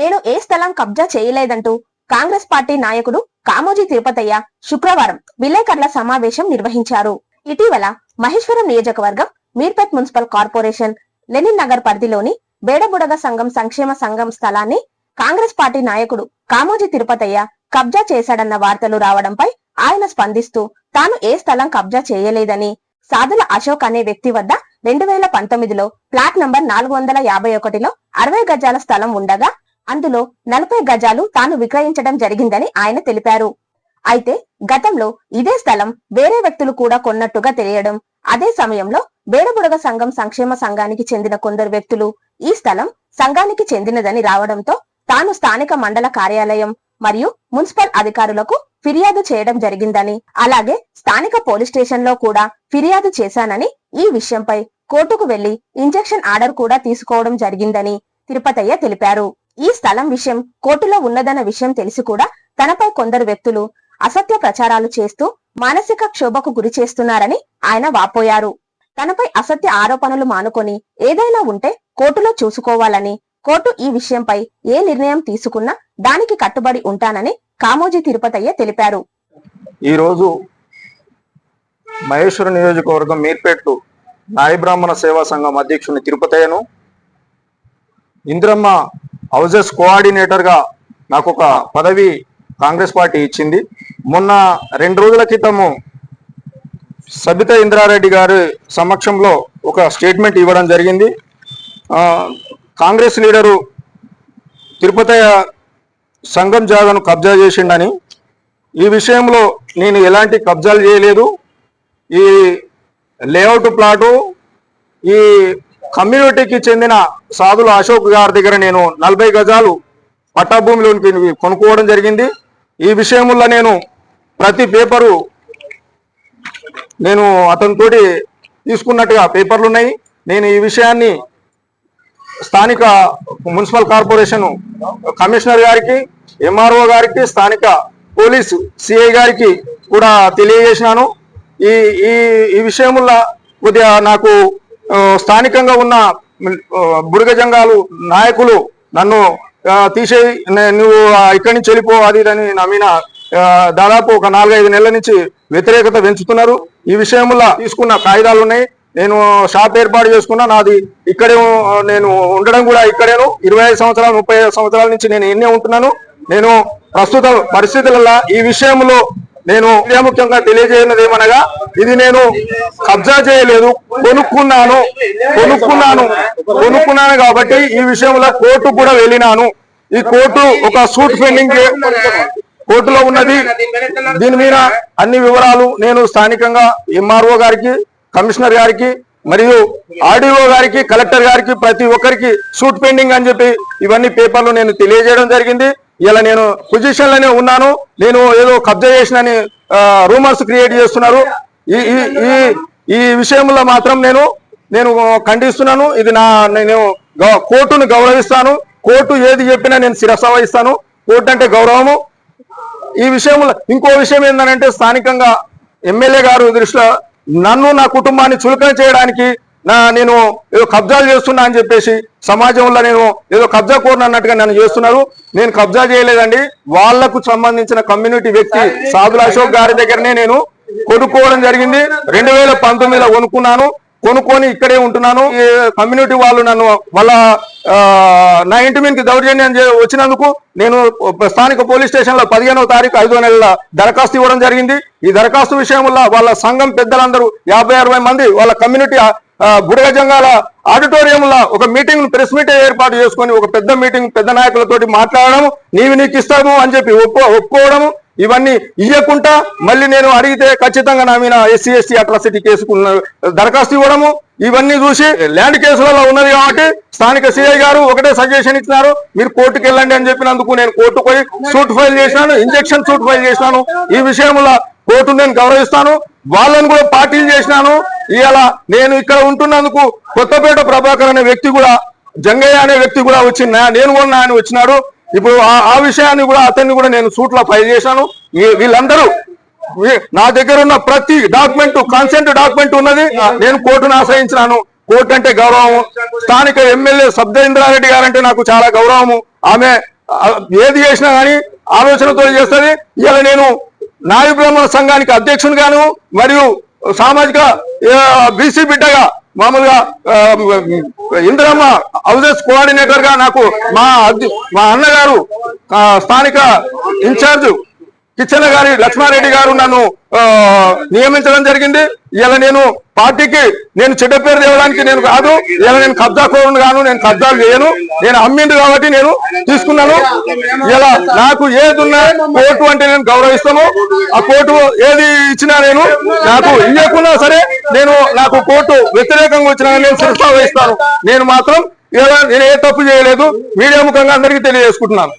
నేను ఏ స్థలం కబ్జా చేయలేదంటూ కాంగ్రెస్ పార్టీ నాయకుడు కామోజీ తిరుపతయ్య శుక్రవారం విలేకరుల సమావేశం నిర్వహించారు. ఇటీవల మహేశ్వరం నియోజకవర్గం మీర్పేట్ మున్సిపల్ కార్పొరేషన్ లెనిన్ నగర్ పరిధిలోని బేడబుడగ సంఘం సంక్షేమ సంఘం స్థలాన్ని కాంగ్రెస్ పార్టీ నాయకుడు కామోజీ తిరుపతయ్య కబ్జా చేశాడన్న వార్తలు రావడంపై ఆయన స్పందిస్తూ తాను ఏ స్థలం కబ్జా చేయలేదని సాధుల అశోక్ అనే వ్యక్తి వద్ద రెండు వేల పంతొమ్మిదిలో ప్లాట్ నంబర్ నాలుగు వందల యాభై ఒకటిలో అరవై గజాల స్థలం ఉండగా అందులో నలభై గజాలు తాను విక్రయించడం జరిగిందని ఆయన తెలిపారు. అయితే గతంలో ఇదే స్థలం వేరే వ్యక్తులు కూడా కొన్నట్టుగా తెలియడం అదే సమయంలో బేడబుడగ సంఘం సంక్షేమ సంఘానికి చెందిన కొందరు వ్యక్తులు ఈ స్థలం సంఘానికి చెందినదని రావడంతో తాను స్థానిక మండల కార్యాలయం మరియు మున్సిపల్ అధికారులకు ఫిర్యాదు చేయడం జరిగిందని అలాగే స్థానిక పోలీస్ స్టేషన్లో కూడా ఫిర్యాదు చేశానని ఈ విషయంపై కోర్టుకు వెళ్ళి ఇంజెక్షన్ ఆర్డర్ కూడా తీసుకోవడం జరిగిందని తిరుపతయ్య తెలిపారు. ఈ స్థలం విషయం కోర్టులో ఉన్నదన్న విషయం తెలిసి కూడా తనపై కొందరు వ్యక్తులు అసత్య ప్రచారాలు చేస్తూ మానసిక క్షోభకు గురి చేస్తున్నారని ఆయన వాపోయారు. తనపై అసత్య ఆరోపణలు మానుకొని ఏదైనా ఉంటే కోర్టులో చూసుకోవాలని కోర్టు ఈ విషయంపై ఏ నిర్ణయం తీసుకున్నా దానికి కట్టుబడి ఉంటానని కామోజీ తిరుపతయ్య తెలిపారు. ఈ రోజు మహేశ్వర నియోజకవర్గం మీర్పేట్లు నాయ బ్రాహ్మణ సేవా సంఘం అధ్యక్షుని తిరుపతయ్యను ఇంద్రమ్మ హౌజెస్ కోఆర్డినేటర్గా నాకు ఒక పదవి కాంగ్రెస్ పార్టీ ఇచ్చింది. మొన్న రెండు రోజుల క్రితము సబిత ఇంద్రారెడ్డి గారి సమక్షంలో ఒక స్టేట్మెంట్ ఇవ్వడం జరిగింది. కాంగ్రెస్ లీడరు తిరుపతయ్య సంఘం జాగను కబ్జా చేసిండని. ఈ విషయంలో నేను ఎలాంటి కబ్జాలు చేయలేదు. ఈ లేఅవుట్ ప్లాటు ఈ కమ్యూనిటీకి చెందిన సాధుల అశోక్ గారి దగ్గర నేను నలభై గజాలు పట్టాభూమిలోనికి కొనుక్కోవడం జరిగింది. ఈ విషయంలో నేను ప్రతి పేపరు నేను అతనితోటి తీసుకున్నట్టుగా పేపర్లు ఉన్నాయి నేను ఈ విషయాన్ని స్థానిక మున్సిపల్ కార్పొరేషన్ కమిషనర్ గారికి ఎంఆర్ఓ గారికి స్థానిక పోలీసు సిఐ గారికి కూడా తెలియజేసినాను. ఈ ఈ ఈ విషయముల కొద్దిగా నాకు స్థానికంగా ఉన్న ఆ, నాయకులు నన్ను తీసే తీసేయి నువ్వు ఇక్కడి నుంచి వెళ్ళిపో అది అని నా మీద దాదాపు ఒక నాలుగైదు నెలల నుంచి వ్యతిరేకత పెంచుతున్నారు. ఈ విషయంలో తీసుకున్న కాగితాలు ఉన్నాయి. నేను షాప్ ఏర్పాటు చేసుకున్నా నాది ఇక్కడే నేను ఉండడం కూడా ఇక్కడేను. ఇరవై ఐదు సంవత్సరాలు ముప్పై సంవత్సరాల నుంచి నేను ఎన్నే ఉంటున్నాను. నేను ప్రస్తుత పరిస్థితులలో ఈ విషయంలో నేను ముఖ్యంగా తెలియజేయనది ఏమనగా ఇది నేను కబ్జా చేయలేదు కొనుక్కున్నాను కొనుక్కున్నాను కొనుక్కున్నాను కాబట్టి ఈ విషయంలో కోర్టు కూడా వెళ్ళినాను. ఈ కోర్టు ఒక సూట్ పెండింగ్ కోర్టులో ఉన్నది. దీని మీద అన్ని వివరాలు నేను స్థానికంగా ఎంఆర్ఓ గారికి కమిషనర్ గారికి మరియు ఆర్డీఓ గారికి కలెక్టర్ గారికి ప్రతి ఒక్కరికి సూట్ పెండింగ్ అని చెప్పి ఇవన్నీ పేపర్లు నేను తెలియజేయడం జరిగింది. ఇలా నేను పొజిషన్లోనే ఉన్నాను. నేను ఏదో కబ్జా చేసినని రూమర్స్ క్రియేట్ చేస్తున్నారు. ఈ ఈ ఈ ఈ విషయంలో మాత్రం నేను నేను ఖండిస్తున్నాను. ఇది నా నేను కోర్టును గౌరవిస్తాను. కోర్టు ఏది చెప్పినా నేను శిరస వహిస్తాను కోర్టు అంటే గౌరవము. ఈ విషయంలో ఇంకో విషయం ఏంటంటే స్థానికంగా ఎమ్మెల్యే గారు దృష్టిలో నన్ను నా కుటుంబాన్ని చులకన చేయడానికి నా నేను ఏదో కబ్జాలు చేస్తున్నా అని చెప్పేసి సమాజంలో నేను ఏదో కబ్జా కోరిన అన్నట్టుగా నన్ను చేస్తున్నారు. నేను కబ్జా చేయలేదండి. వాళ్ళకు సంబంధించిన కమ్యూనిటీ వ్యక్తి సాధుల అశోక్ గారి దగ్గరనే నేను కొనుక్కోవడం జరిగింది. రెండు వేల పంతొమ్మిదిలో కొనుక్కున్నాను. కొనుక్కొని ఇక్కడే ఉంటున్నాను. ఈ కమ్యూనిటీ వాళ్ళు నన్ను వాళ్ళ ఆ, నా ఇంటి మీదకి దౌర్జన్యం వచ్చినందుకు నేను స్థానిక పోలీస్ స్టేషన్లో పదిహేనవ తారీఖు ఐదో నెలల దరఖాస్తు ఇవ్వడం జరిగింది. ఈ దరఖాస్తు విషయంలో వాళ్ళ సంఘం పెద్దలందరూ యాభై అరవై మంది వాళ్ళ కమ్యూనిటీ బుడగ జంగాల ఆడిటోరియంలో ఒక మీటింగ్ ప్రెస్ మీటింగ్ ఏర్పాటు చేసుకొని ఒక పెద్ద మీటింగ్ పెద్ద నాయకులతోటి మాట్లాడడం నీవి నీకు ఇస్తాము అని చెప్పి ఒప్పు ఒప్పుకోవడము ఇవన్నీ ఇవ్వకుండా మళ్ళీ నేను అడిగితే ఖచ్చితంగా నా మీద ఎస్సీ ఎస్టీ అట్రాసిటీ కేసుకున్న దరఖాస్తు ఇవ్వడము ఇవన్నీ చూసి ల్యాండ్ కేసులలో ఉన్నది కాబట్టి స్థానిక సిఐ గారు ఒకటే సజెషన్ ఇచ్చినారు మీరు కోర్టుకు వెళ్ళండి అని చెప్పినందుకు నేను కోర్టు పోయి సూట్ ఫైల్ చేసినాను ఇంజక్షన్ సూట్ ఫైల్ చేసినాను ఈ విషయంలో కోర్టును నేను గౌరవిస్తాను వాళ్ళని కూడా పార్టీలు చేసినాను ఇవాళ నేను ఇక్కడ ఉంటున్నందుకు కొత్తపేట ప్రభాకర్ అనే వ్యక్తి కూడా జంగయ్య అనే వ్యక్తి కూడా వచ్చిన నేను కూడా ఆయన వచ్చినాడు. ఇప్పుడు ఆ- విషయాన్ని కూడా అతన్ని కూడా నేను సూట్లో ఫైల్ చేశాను. వీళ్ళందరూ నా దగ్గర ఉన్న ప్రతి డాక్యుమెంట్ కన్సెంట్ డాక్యుమెంట్ ఉన్నది నేను కోర్టును ఆశ్రయించినాను. కోర్టు అంటే గౌరవం స్థానిక ఎమ్మెల్యే సబ్దేంద్రారెడ్డి గారంటే నాకు చాలా గౌరవము. ఆమె ఏది చేసినా కానీ ఆలోచనతో చేస్తుంది. ఇలా నేను నాయు బ్రాహ్మణ సంఘానికి అధ్యక్షునిగాను మరియు సామాజిక బీసీ బిడ్డగా మామూలుగా ఇందిరమ్మ హౌసెస్ కోఆర్డినేటర్గా నాకు మా మా అన్నగారు స్థానిక ఇన్ఛార్జ్ కిచెన్ గారి లక్ష్మారెడ్డి గారు నన్ను నియమించడం జరిగింది. ఇలా నేను పార్టీకి నేను చెడ్డ పేరు తేవడానికి నేను కాదు. ఇలా నేను కబ్జా కోరును గాను నేను కబ్జాలు చేయను. నేను అమ్మిండు కాబట్టి నేను తీసుకున్నాను. ఇలా నాకు ఏది ఉన్నా కోర్టు అంటే నేను గౌరవిస్తాను. ఆ కోర్టు ఏది ఇచ్చినా నేను నాకు ఇవ్వకున్నా సరే నేను నాకు కోర్టు వ్యతిరేకంగా వచ్చినా నేను శిరసా వహిస్తాను నేను మాత్రం ఇలా నేను ఏ తప్పు చేయలేదు. మీడియా ముఖంగా అందరికీ తెలియజేసుకుంటున్నాను.